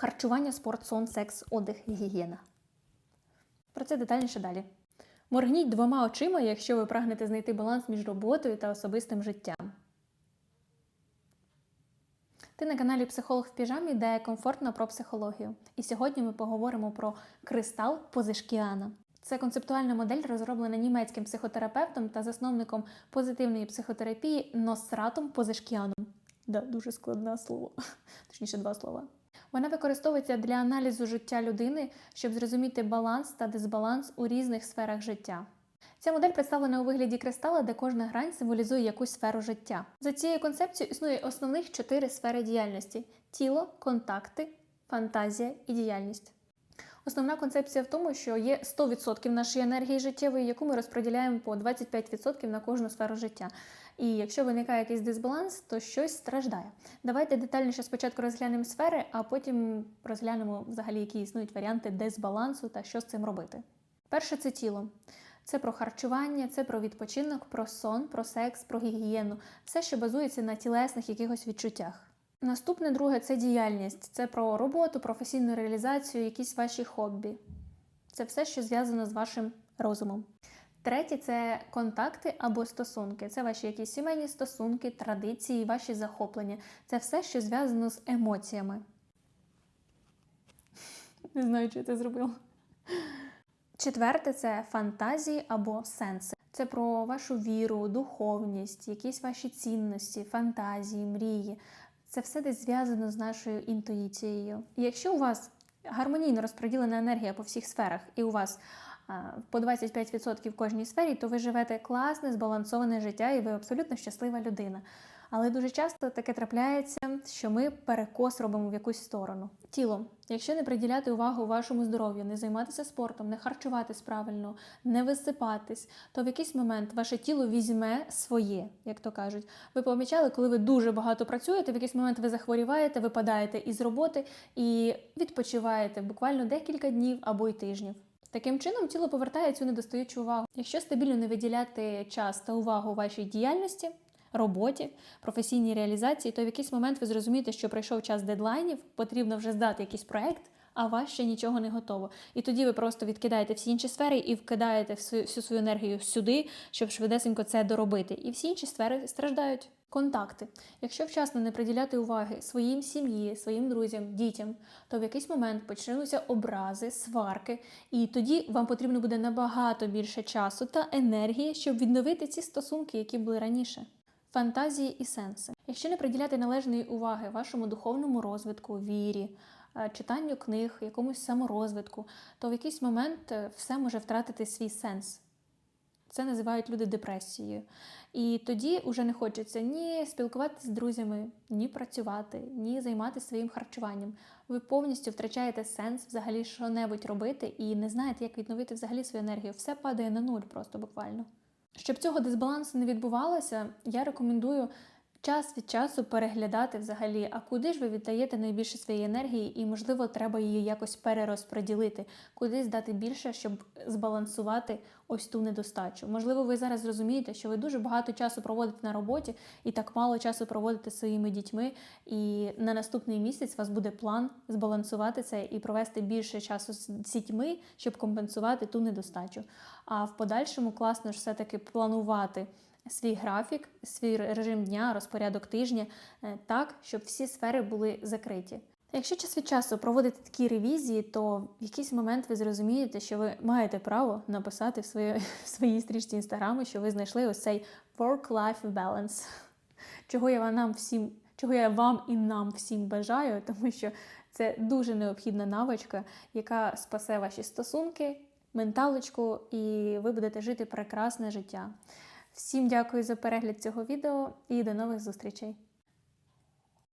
Харчування, спорт, сон, секс, одяг, гігієна. Про це детальніше далі. Моргніть двома очима, якщо ви прагнете знайти баланс між роботою та особистим життям. Ти на каналі Психолог в піжамі, де комфортно про психологію. І сьогодні ми поговоримо про кристал Позишкіана. Це концептуальна модель, розроблена німецьким психотерапевтом та засновником позитивної психотерапії Носратом Позишкіаном. Да, дуже складне слово, точніше, два слова. Вона використовується для аналізу життя людини, щоб зрозуміти баланс та дисбаланс у різних сферах життя. Ця модель представлена у вигляді кристала, де кожна грань символізує якусь сферу життя. За цією концепцією існує основних чотири сфери діяльності: тіло, контакти, фантазія і діяльність. Основна концепція в тому, що є 100% нашої енергії життєвої, яку ми розподіляємо по 25% на кожну сферу життя. І якщо виникає якийсь дисбаланс, то щось страждає. Давайте детальніше спочатку розглянемо сфери, а потім розглянемо взагалі, які існують варіанти дисбалансу та що з цим робити. Перше це тіло. Це про харчування, це про відпочинок, про сон, про секс, про гігієну, все, що базується на тілесних якихось відчуттях. Наступне друге це діяльність, це про роботу, професійну реалізацію, якісь ваші хобі. Це все, що зв'язано з вашим розумом. Третє це контакти або стосунки. Це ваші якісь сімейні стосунки, традиції, ваші захоплення. Це все, що зв'язано з емоціями. Не знаю, чи це зробила. Четверте це фантазії або сенси. Це про вашу віру, духовність, якісь ваші цінності, фантазії, мрії. Це все десь зв'язано з нашою інтуїцією. Якщо у вас гармонійно розподілена енергія по всіх сферах, і у вас по 25% в кожній сфері, то ви живете класне, збалансоване життя, і ви абсолютно щаслива людина. Але дуже часто таке трапляється, що ми перекос робимо в якусь сторону. Тіло, якщо не приділяти увагу вашому здоров'ю, не займатися спортом, не харчуватись правильно, не висипатись, то в якийсь момент ваше тіло візьме своє, як то кажуть. Ви помічали, коли ви дуже багато працюєте, в якийсь момент ви захворіваєте, випадаєте із роботи і відпочиваєте буквально декілька днів або й тижнів. Таким чином, тіло повертає цю недостаючу увагу. Якщо стабільно не виділяти час та увагу вашій діяльності, роботі, професійній реалізації, то в якийсь момент ви зрозумієте, що прийшов час дедлайнів, потрібно вже здати якийсь проект, а вас ще нічого не готово. І тоді ви просто відкидаєте всі інші сфери і вкидаєте всю, всю свою енергію сюди, щоб швидесенько це доробити. І всі інші сфери страждають. Контакти. Якщо вчасно не приділяти уваги своїм сім'ї, своїм друзям, дітям, то в якийсь момент почнуться образи, сварки, і тоді вам потрібно буде набагато більше часу та енергії, щоб відновити ці стосунки, які були раніше. Фантазії і сенси. Якщо не приділяти належної уваги вашому духовному розвитку, вірі, е, читанню книг, якомусь саморозвитку, то в якийсь момент е, все може втратити свій сенс. Це називають люди депресією. І тоді вже не хочеться ні спілкуватися з друзями, ні працювати, ні займатися своїм харчуванням. Ви повністю втрачаєте сенс взагалі що-небудь робити і не знаєте, як відновити взагалі свою енергію. Все падає на нуль, просто буквально. Щоб цього дисбалансу не відбувалося, я рекомендую час від часу переглядати взагалі, а куди ж ви віддаєте найбільше своєї енергії, і, можливо, треба її якось перерозподілити, кудись дати більше, щоб збалансувати ось ту недостачу. Можливо, ви зараз розумієте, що ви дуже багато часу проводите на роботі і так мало часу проводите своїми дітьми. І на наступний місяць у вас буде план збалансувати це і провести більше часу з дітьми, щоб компенсувати ту недостачу. А в подальшому класно ж все-таки планувати свій графік, свій режим дня, розпорядок тижня е, так, щоб всі сфери були закриті. Якщо час від часу проводити такі ревізії, то в якийсь момент ви зрозумієте, що ви маєте право написати в своїй, в своїй стрічці інстаграму, що ви знайшли ось цей work-life balance, чого я вам всім, чого я вам і нам всім бажаю, тому що це дуже необхідна навичка, яка спасе ваші стосунки, менталочку, і ви будете жити прекрасне життя. Всім дякую за перегляд цього відео і до нових зустрічей!